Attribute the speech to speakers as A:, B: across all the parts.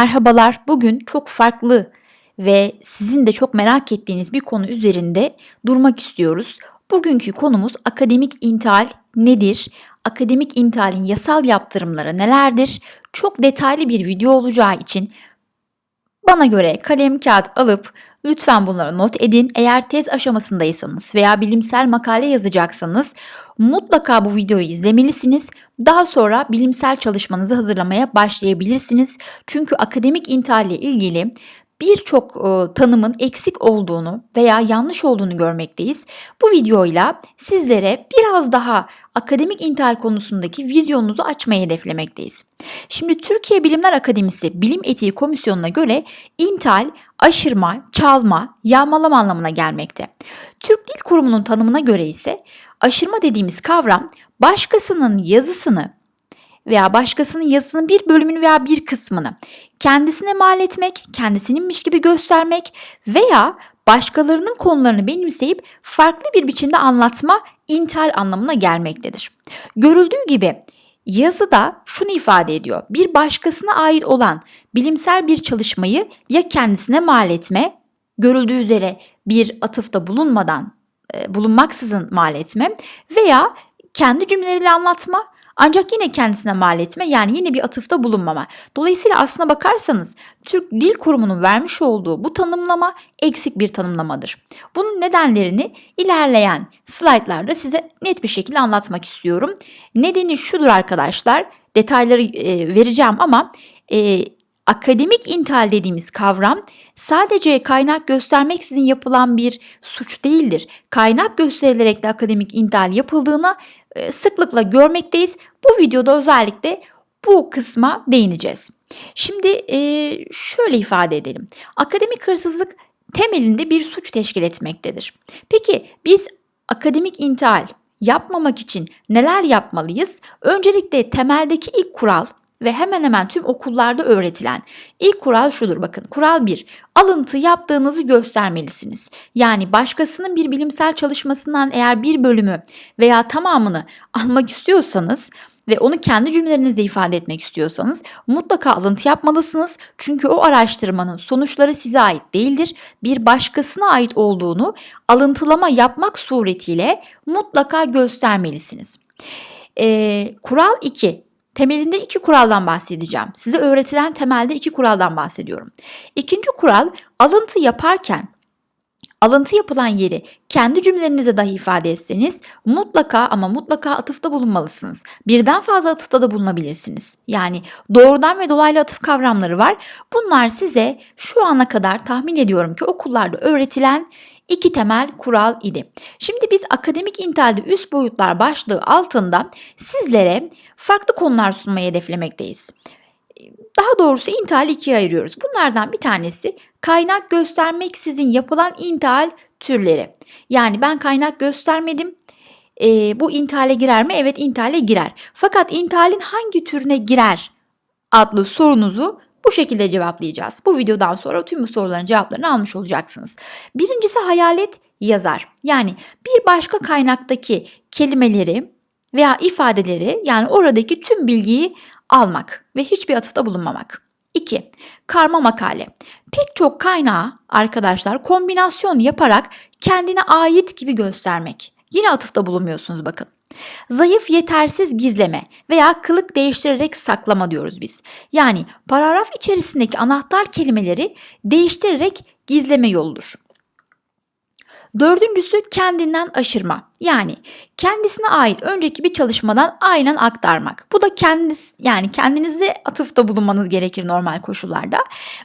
A: Merhabalar. Bugün çok farklı ve sizin de çok merak ettiğiniz bir konu üzerinde durmak istiyoruz. Bugünkü konumuz akademik intihal nedir? Akademik intihalin yasal yaptırımları nelerdir? Çok detaylı bir video olacağı için bana göre kalem kağıt alıp lütfen bunları not edin. Eğer tez aşamasındaysanız veya bilimsel makale yazacaksanız mutlaka bu videoyu izlemelisiniz. Daha sonra bilimsel çalışmanızı hazırlamaya başlayabilirsiniz. Çünkü akademik intihalle ilgili birçok e, tanımın eksik olduğunu veya yanlış olduğunu görmekteyiz. Bu videoyla sizlere biraz daha akademik intihal konusundaki vizyonunuzu açmayı hedeflemekteyiz. Şimdi Türkiye Bilimler Akademisi Bilim Etiği Komisyonu'na göre intihal aşırma, çalma, yağmalama anlamına gelmekte. Türk Dil Kurumu'nun tanımına göre ise aşırma dediğimiz kavram başkasının yazısını veya başkasının yazısının bir bölümünü veya bir kısmını kendisine mal etmek, kendisininmiş gibi göstermek veya başkalarının konularını benimseyip farklı bir biçimde anlatma intihal anlamına gelmektedir. Görüldüğü gibi yazıda şunu ifade ediyor. Bir başkasına ait olan bilimsel bir çalışmayı ya kendisine mal etme, görüldüğü üzere bir atıfta bulunmadan e, bulunmaksızın mal etme veya kendi cümleleriyle anlatma ancak yine kendisine mal etme yani yine bir atıfta bulunmama. Dolayısıyla aslına bakarsanız Türk Dil Kurumu'nun vermiş olduğu bu tanımlama eksik bir tanımlamadır. Bunun nedenlerini ilerleyen slaytlarda size net bir şekilde anlatmak istiyorum. Nedeni şudur arkadaşlar detayları e, vereceğim ama e, akademik intihal dediğimiz kavram sadece kaynak göstermeksizin yapılan bir suç değildir. Kaynak gösterilerek de akademik intihal yapıldığına e, sıklıkla görmekteyiz. Bu videoda özellikle bu kısma değineceğiz. Şimdi e, şöyle ifade edelim. Akademik hırsızlık temelinde bir suç teşkil etmektedir. Peki biz akademik intihal yapmamak için neler yapmalıyız? Öncelikle temeldeki ilk kural ve hemen hemen tüm okullarda öğretilen ilk kural şudur bakın. Kural 1. Alıntı yaptığınızı göstermelisiniz. Yani başkasının bir bilimsel çalışmasından eğer bir bölümü veya tamamını almak istiyorsanız ve onu kendi cümlelerinizle ifade etmek istiyorsanız mutlaka alıntı yapmalısınız. Çünkü o araştırmanın sonuçları size ait değildir. Bir başkasına ait olduğunu alıntılama yapmak suretiyle mutlaka göstermelisiniz. Ee, kural 2. Temelinde iki kuraldan bahsedeceğim. Size öğretilen temelde iki kuraldan bahsediyorum. İkinci kural alıntı yaparken alıntı yapılan yeri kendi cümlelerinize dahi ifade etseniz mutlaka ama mutlaka atıfta bulunmalısınız. Birden fazla atıfta da bulunabilirsiniz. Yani doğrudan ve dolaylı atıf kavramları var. Bunlar size şu ana kadar tahmin ediyorum ki okullarda öğretilen iki temel kural idi. Şimdi biz akademik intihalde üst boyutlar başlığı altında sizlere farklı konular sunmayı hedeflemekteyiz. Daha doğrusu intihali ikiye ayırıyoruz. Bunlardan bir tanesi kaynak göstermeksizin yapılan intihal türleri. Yani ben kaynak göstermedim. E, bu intihale girer mi? Evet intihale girer. Fakat intihalin hangi türüne girer adlı sorunuzu bu şekilde cevaplayacağız. Bu videodan sonra tüm bu soruların cevaplarını almış olacaksınız. Birincisi hayalet yazar. Yani bir başka kaynaktaki kelimeleri veya ifadeleri yani oradaki tüm bilgiyi almak ve hiçbir atıfta bulunmamak. 2. Karma makale. Pek çok kaynağı arkadaşlar kombinasyon yaparak kendine ait gibi göstermek. Yine atıfta bulunmuyorsunuz bakın. Zayıf yetersiz gizleme veya kılık değiştirerek saklama diyoruz biz. Yani paragraf içerisindeki anahtar kelimeleri değiştirerek gizleme yoludur. Dördüncüsü kendinden aşırma. Yani kendisine ait önceki bir çalışmadan aynen aktarmak. Bu da kendiniz yani kendinize atıfta bulunmanız gerekir normal koşullarda.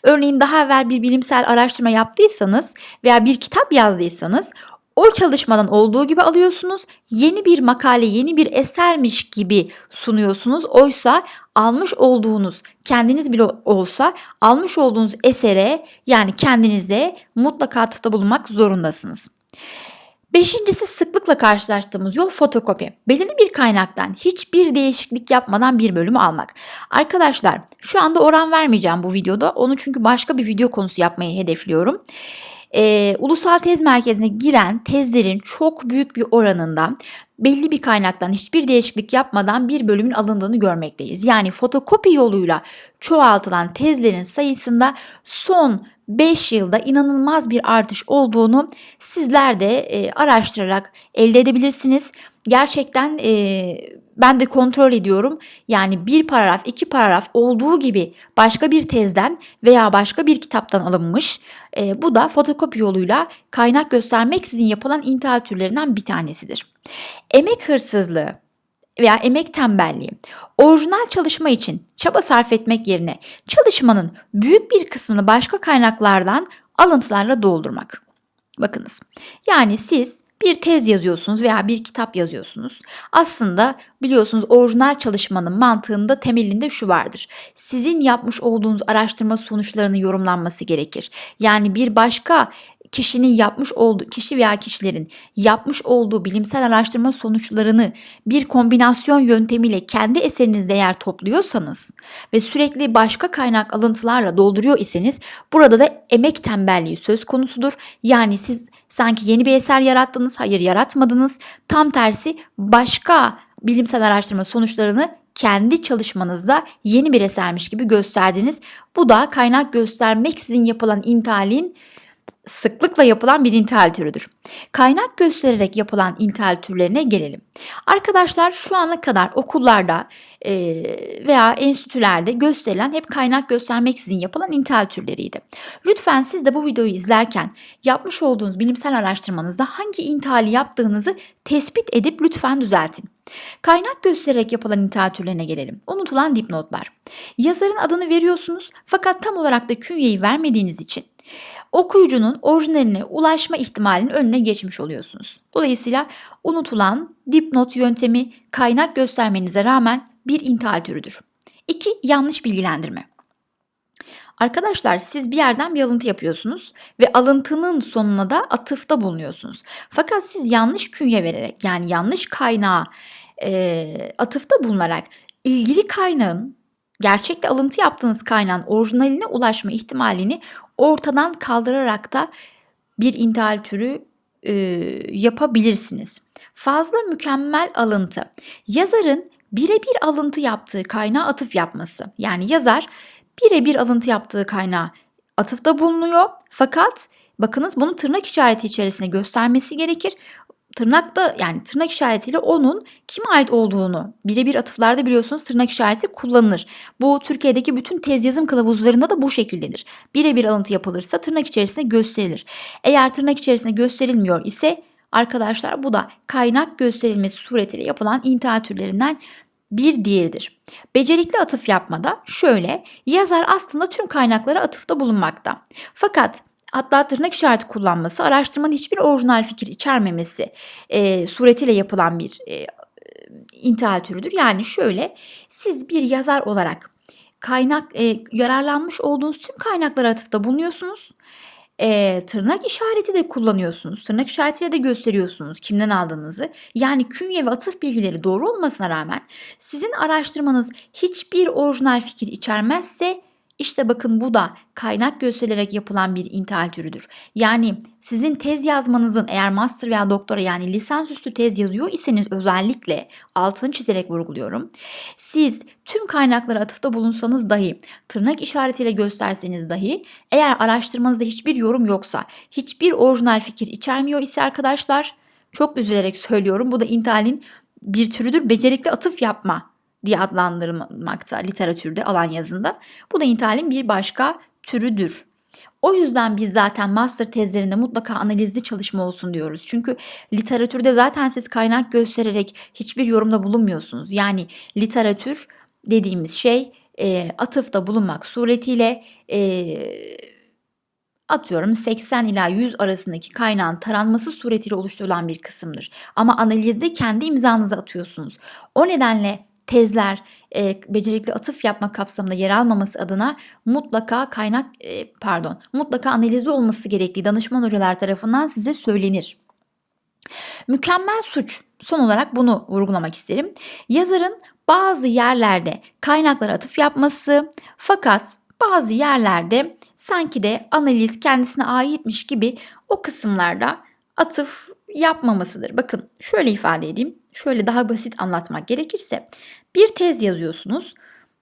A: Örneğin daha evvel bir bilimsel araştırma yaptıysanız veya bir kitap yazdıysanız o çalışmadan olduğu gibi alıyorsunuz. Yeni bir makale, yeni bir esermiş gibi sunuyorsunuz. Oysa almış olduğunuz, kendiniz bile olsa almış olduğunuz esere yani kendinize mutlaka atıfta bulunmak zorundasınız. Beşincisi sıklıkla karşılaştığımız yol fotokopi. Belirli bir kaynaktan hiçbir değişiklik yapmadan bir bölümü almak. Arkadaşlar şu anda oran vermeyeceğim bu videoda. Onu çünkü başka bir video konusu yapmayı hedefliyorum e, ulusal tez merkezine giren tezlerin çok büyük bir oranında belli bir kaynaktan hiçbir değişiklik yapmadan bir bölümün alındığını görmekteyiz. Yani fotokopi yoluyla çoğaltılan tezlerin sayısında son 5 yılda inanılmaz bir artış olduğunu sizler de e, araştırarak elde edebilirsiniz. Gerçekten e, ben de kontrol ediyorum. Yani bir paragraf, iki paragraf olduğu gibi başka bir tezden veya başka bir kitaptan alınmış. E, bu da fotokopi yoluyla kaynak göstermeksizin yapılan intihal türlerinden bir tanesidir. Emek hırsızlığı veya emek tembelliği, orijinal çalışma için çaba sarf etmek yerine çalışmanın büyük bir kısmını başka kaynaklardan alıntılarla doldurmak. Bakınız. Yani siz bir tez yazıyorsunuz veya bir kitap yazıyorsunuz. Aslında biliyorsunuz orijinal çalışmanın mantığında temelinde şu vardır. Sizin yapmış olduğunuz araştırma sonuçlarının yorumlanması gerekir. Yani bir başka kişinin yapmış olduğu kişi veya kişilerin yapmış olduğu bilimsel araştırma sonuçlarını bir kombinasyon yöntemiyle kendi eserinizde eğer topluyorsanız ve sürekli başka kaynak alıntılarla dolduruyor iseniz burada da emek tembelliği söz konusudur. Yani siz sanki yeni bir eser yarattınız, hayır yaratmadınız. Tam tersi başka bilimsel araştırma sonuçlarını kendi çalışmanızda yeni bir esermiş gibi gösterdiniz. Bu da kaynak göstermeksizin yapılan intihalin sıklıkla yapılan bir intihal türüdür. Kaynak göstererek yapılan intihal türlerine gelelim. Arkadaşlar şu ana kadar okullarda e, veya enstitülerde gösterilen hep kaynak göstermeksizin yapılan intihal türleriydi. Lütfen siz de bu videoyu izlerken yapmış olduğunuz bilimsel araştırmanızda hangi intihali yaptığınızı tespit edip lütfen düzeltin. Kaynak göstererek yapılan intihal türlerine gelelim. Unutulan dipnotlar. Yazarın adını veriyorsunuz fakat tam olarak da künyeyi vermediğiniz için okuyucunun orijinaline ulaşma ihtimalinin önüne geçmiş oluyorsunuz. Dolayısıyla unutulan dipnot yöntemi kaynak göstermenize rağmen bir intihal türüdür. 2. Yanlış bilgilendirme. Arkadaşlar siz bir yerden bir alıntı yapıyorsunuz ve alıntının sonuna da atıfta bulunuyorsunuz. Fakat siz yanlış künye vererek yani yanlış kaynağa e, atıfta bulunarak ilgili kaynağın gerçekte alıntı yaptığınız kaynağın orijinaline ulaşma ihtimalini ortadan kaldırarak da bir intihal türü e, yapabilirsiniz. Fazla mükemmel alıntı. Yazarın birebir alıntı yaptığı kaynağa atıf yapması. Yani yazar birebir alıntı yaptığı kaynağa atıfta bulunuyor. Fakat bakınız bunu tırnak işareti içerisinde göstermesi gerekir tırnakta yani tırnak işaretiyle onun kime ait olduğunu birebir atıflarda biliyorsunuz tırnak işareti kullanılır. Bu Türkiye'deki bütün tez yazım kılavuzlarında da bu şekildedir. Birebir alıntı yapılırsa tırnak içerisinde gösterilir. Eğer tırnak içerisinde gösterilmiyor ise arkadaşlar bu da kaynak gösterilmesi suretiyle yapılan intihal türlerinden bir diğeridir. Becerikli atıf yapmada şöyle yazar aslında tüm kaynaklara atıfta bulunmakta. Fakat hatta tırnak işareti kullanması, araştırmanın hiçbir orijinal fikir içermemesi e, suretiyle yapılan bir e, intihal türüdür. Yani şöyle siz bir yazar olarak kaynak e, yararlanmış olduğunuz tüm kaynaklara atıfta bulunuyorsunuz. E, tırnak işareti de kullanıyorsunuz. Tırnak işaretiyle de gösteriyorsunuz kimden aldığınızı. Yani künye ve atıf bilgileri doğru olmasına rağmen sizin araştırmanız hiçbir orijinal fikir içermezse işte bakın bu da kaynak gösterilerek yapılan bir intihal türüdür. Yani sizin tez yazmanızın eğer master veya doktora yani lisansüstü tez yazıyor iseniz özellikle altını çizerek vurguluyorum. Siz tüm kaynaklara atıfta bulunsanız dahi, tırnak işaretiyle gösterseniz dahi eğer araştırmanızda hiçbir yorum yoksa, hiçbir orijinal fikir içermiyor ise arkadaşlar çok üzülerek söylüyorum bu da intihalin bir türüdür. Becerikli atıf yapma diye adlandırılmakta literatürde alan yazında. Bu da intihalin bir başka türüdür. O yüzden biz zaten master tezlerinde mutlaka analizli çalışma olsun diyoruz. Çünkü literatürde zaten siz kaynak göstererek hiçbir yorumda bulunmuyorsunuz. Yani literatür dediğimiz şey e, atıfta bulunmak suretiyle e, atıyorum 80 ila 100 arasındaki kaynağın taranması suretiyle oluşturulan bir kısımdır. Ama analizde kendi imzanızı atıyorsunuz. O nedenle tezler e, becerikli atıf yapma kapsamında yer almaması adına mutlaka kaynak e, pardon mutlaka analizi olması gerektiği danışman hocalar tarafından size söylenir. Mükemmel suç son olarak bunu vurgulamak isterim. Yazarın bazı yerlerde kaynaklara atıf yapması fakat bazı yerlerde sanki de analiz kendisine aitmiş gibi o kısımlarda atıf yapmamasıdır. Bakın şöyle ifade edeyim. Şöyle daha basit anlatmak gerekirse bir tez yazıyorsunuz.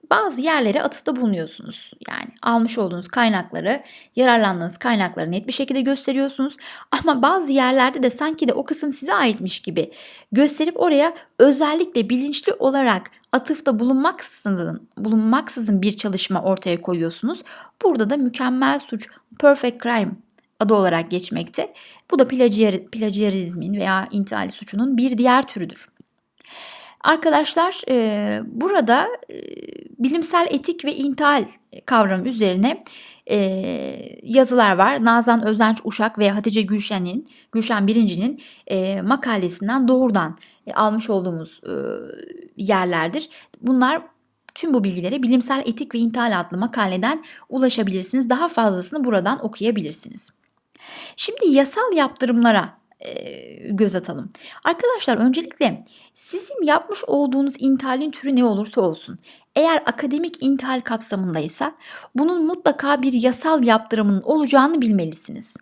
A: Bazı yerlere atıfta bulunuyorsunuz. Yani almış olduğunuz kaynakları, yararlandığınız kaynakları net bir şekilde gösteriyorsunuz. Ama bazı yerlerde de sanki de o kısım size aitmiş gibi gösterip oraya özellikle bilinçli olarak atıfta bulunmaksızın, bulunmaksızın bir çalışma ortaya koyuyorsunuz. Burada da mükemmel suç, perfect crime adı olarak geçmekte. Bu da plagiyer, plagiarizmin veya intihali suçunun bir diğer türüdür. Arkadaşlar e, burada e, bilimsel etik ve intihal kavramı üzerine e, yazılar var. Nazan Özenç Uşak ve Hatice Gülşen'in, Gülşen Birinci'nin e, makalesinden doğrudan e, almış olduğumuz e, yerlerdir. Bunlar Tüm bu bilgilere Bilimsel Etik ve İntihal adlı makaleden ulaşabilirsiniz. Daha fazlasını buradan okuyabilirsiniz. Şimdi yasal yaptırımlara e, göz atalım. Arkadaşlar öncelikle sizin yapmış olduğunuz intihalin türü ne olursa olsun eğer akademik intihal kapsamındaysa bunun mutlaka bir yasal yaptırımının olacağını bilmelisiniz.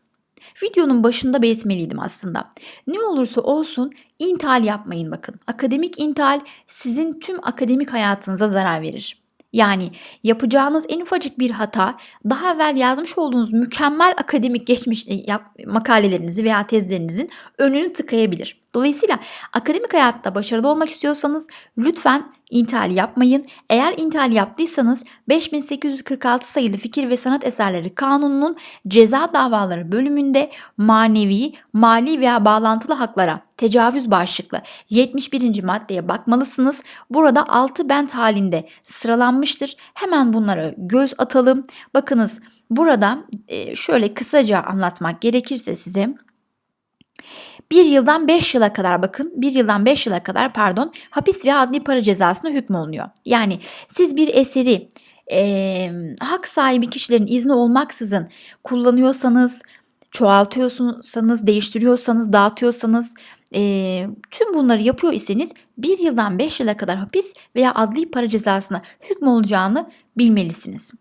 A: Videonun başında belirtmeliydim aslında. Ne olursa olsun intihal yapmayın bakın. Akademik intihal sizin tüm akademik hayatınıza zarar verir. Yani yapacağınız en ufacık bir hata daha evvel yazmış olduğunuz mükemmel akademik geçmiş e, makalelerinizi veya tezlerinizin önünü tıkayabilir. Dolayısıyla akademik hayatta başarılı olmak istiyorsanız lütfen intihal yapmayın. Eğer intihal yaptıysanız 5846 sayılı fikir ve sanat eserleri kanununun ceza davaları bölümünde manevi, mali veya bağlantılı haklara tecavüz başlıklı 71. maddeye bakmalısınız. Burada 6 bent halinde sıralanmıştır. Hemen bunlara göz atalım. Bakınız burada e, şöyle kısaca anlatmak gerekirse size bir yıldan 5 yıla kadar bakın bir yıldan 5 yıla kadar pardon hapis veya adli para cezasına hükmolunuyor. Yani siz bir eseri e, hak sahibi kişilerin izni olmaksızın kullanıyorsanız, çoğaltıyorsanız, değiştiriyorsanız, dağıtıyorsanız e, tüm bunları yapıyor iseniz bir yıldan 5 yıla kadar hapis veya adli para cezasına hükmolacağını bilmelisiniz.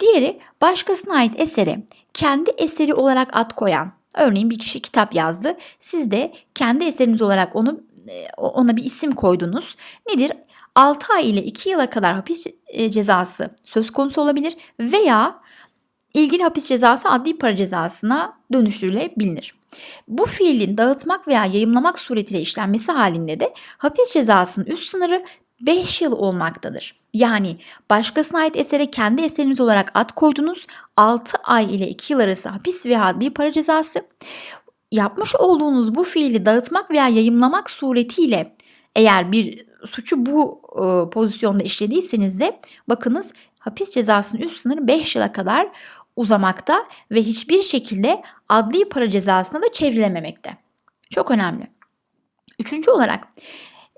A: Diğeri başkasına ait esere kendi eseri olarak ad koyan Örneğin bir kişi kitap yazdı. Siz de kendi eseriniz olarak onu e, ona bir isim koydunuz. Nedir? 6 ay ile 2 yıla kadar hapis e, cezası söz konusu olabilir veya ilgili hapis cezası adli para cezasına dönüştürülebilir. Bu fiilin dağıtmak veya yayımlamak suretiyle işlenmesi halinde de hapis cezasının üst sınırı 5 yıl olmaktadır. Yani başkasına ait esere kendi eseriniz olarak ad koydunuz. 6 ay ile 2 yıl arası hapis ve adli para cezası. Yapmış olduğunuz bu fiili dağıtmak veya yayımlamak suretiyle eğer bir suçu bu e, pozisyonda işlediyseniz de bakınız hapis cezasının üst sınırı 5 yıla kadar uzamakta ve hiçbir şekilde adli para cezasına da çevrilememekte. Çok önemli. Üçüncü olarak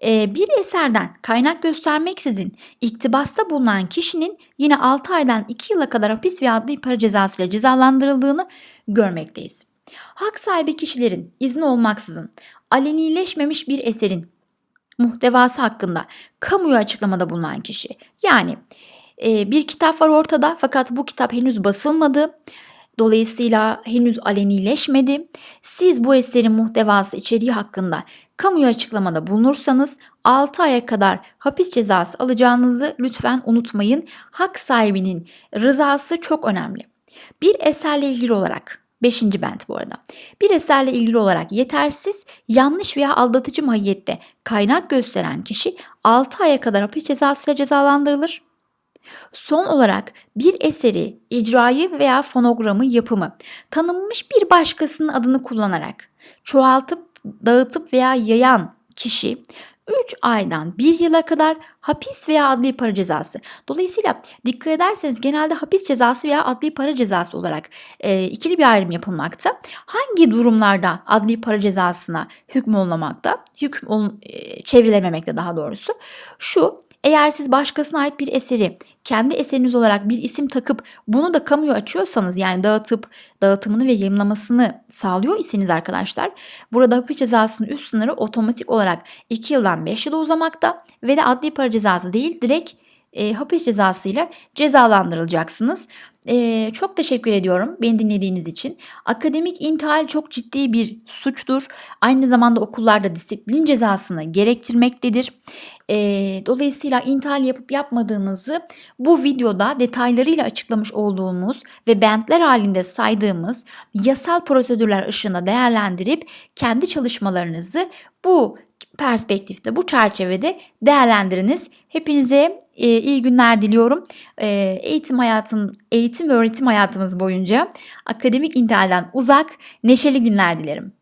A: bir eserden kaynak göstermeksizin iktibasta bulunan kişinin yine 6 aydan 2 yıla kadar hapis ve adli para cezası ile cezalandırıldığını görmekteyiz. Hak sahibi kişilerin izni olmaksızın alenileşmemiş bir eserin muhtevası hakkında kamuya açıklamada bulunan kişi yani e, bir kitap var ortada fakat bu kitap henüz basılmadı. Dolayısıyla henüz alenileşmedi. Siz bu eserin muhtevası içeriği hakkında kamuya açıklamada bulunursanız 6 aya kadar hapis cezası alacağınızı lütfen unutmayın. Hak sahibinin rızası çok önemli. Bir eserle ilgili olarak 5. bent bu arada. Bir eserle ilgili olarak yetersiz, yanlış veya aldatıcı mahiyette kaynak gösteren kişi 6 aya kadar hapis cezasıyla cezalandırılır. Son olarak bir eseri, icrayı veya fonogramı yapımı tanınmış bir başkasının adını kullanarak çoğaltıp, dağıtıp veya yayan kişi 3 aydan 1 yıla kadar hapis veya adli para cezası. Dolayısıyla dikkat ederseniz genelde hapis cezası veya adli para cezası olarak e, ikili bir ayrım yapılmakta. Hangi durumlarda adli para cezasına hüküm olmamakta, hüküm e, çevrilememekte daha doğrusu? Şu eğer siz başkasına ait bir eseri kendi eseriniz olarak bir isim takıp bunu da kamuya açıyorsanız yani dağıtıp dağıtımını ve yayınlamasını sağlıyor iseniz arkadaşlar burada hapis cezasının üst sınırı otomatik olarak 2 yıldan 5 yıla uzamakta ve de adli para cezası değil direkt e, hapis cezasıyla cezalandırılacaksınız. Eee, çok teşekkür ediyorum beni dinlediğiniz için. Akademik intihal çok ciddi bir suçtur. Aynı zamanda okullarda disiplin cezasını gerektirmektedir. Eee, dolayısıyla intihal yapıp yapmadığınızı bu videoda detaylarıyla açıklamış olduğumuz ve bentler halinde saydığımız yasal prosedürler ışığında değerlendirip kendi çalışmalarınızı bu perspektifte, bu çerçevede değerlendiriniz. Hepinize e, iyi günler diliyorum. E, eğitim hayatım, eğitim ve öğretim hayatımız boyunca akademik intihalden uzak, neşeli günler dilerim.